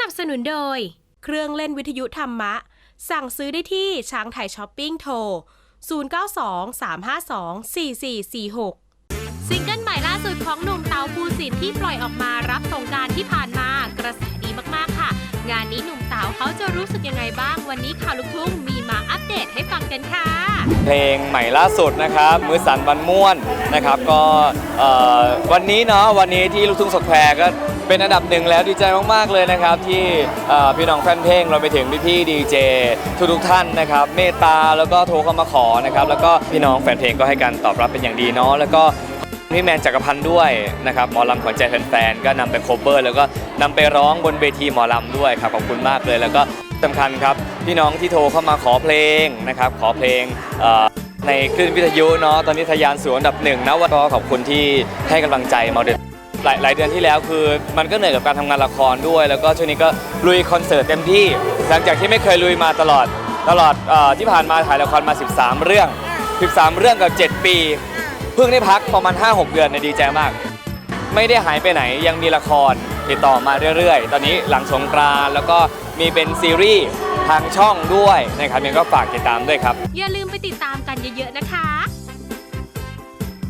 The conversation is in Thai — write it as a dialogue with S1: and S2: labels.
S1: นับสนุนโดย เครื่องเล่นวิทยุธรรมะ สั่งซื้อได้ที่ช้างไทยช้อปปิ้งโทร 0923524446ซิงเกิลใหม่ล่าสุดของหนุ่มเต๋าภูสิทธิ์ที่ปล่อยออกมารับสงการที่ผ่านมากระแสดีมากๆค่ะ งานนี้หนุ่มเต๋าเขาจะรู้สึกยังไงบ้าง วันนี้ข่าวลูกทุ่งมีมาอัปเดตให้ฟังกันค่ะ
S2: เพลงใหม่ล่าสุดนะครับ มือสันวันม่วนนะครับ ก็วันนี้เนาะวันนี้ที่ลูกทุ่งสแควร์ก็ เป็นอันดับหนึ่งแล้วดีใจมากๆเลยนะครับ ที่พี่น้องแฟนเพลงเราไปถึงพี่ๆดีเจทุกๆท่านนะครับ เมตตาแล้วก็โทรเข้ามาขอนะครับ แล้วก็พี่น้องแฟนเพลงก็ให้การตอบรับเป็นอย่างดีเนาะแล้วก็พี่แมนจักรพันธ์ด้วยนะครับหมอลำขวัญใจแฟนๆก็นำไปโคเวอร์ แล้วก็นำไปร้องบนเวทีหมอลำด้วยครับขอบคุณมากเลยแล้วก็สำคัญครับพี่น้องที่โทรเข้ามาขอเพลงนะครับขอเพลงในคลื่นวิทยุเนาะตอนนี้ทะยานสู่อันดับหนึ่งนะวันก็ขอบคุณที่ให้กำลังใจมาเดือน หลายหลายเดือนที่แล้วคือ มันก็เหนื่อยกับการทำงานละครด้วย แล้วก็ช่วงนี้ก็ลุยคอนเสิร์ตเต็มที่ หลังจากที่ไม่เคยลุยมาตลอดตลอดเออที่ผ่านมาถ่ายละครมา 13 เรื่อง 13 เรื่องกับ 7 ปี เพิ่งได้พักประมาณ 5-6 เดือนในยดีใจมาก ไม่ได้หายไปไหนยังมีละครติดต่อมาเรื่อยๆ ตอนนี้หลังสงกรานต์แล้วก็มีเป็นซีรีส์ทางช่องด้วยนะครับยังก็ฝากติดตามด้วยครับ
S1: อย่าลืมไปติดตามกันเยอะๆนะคะ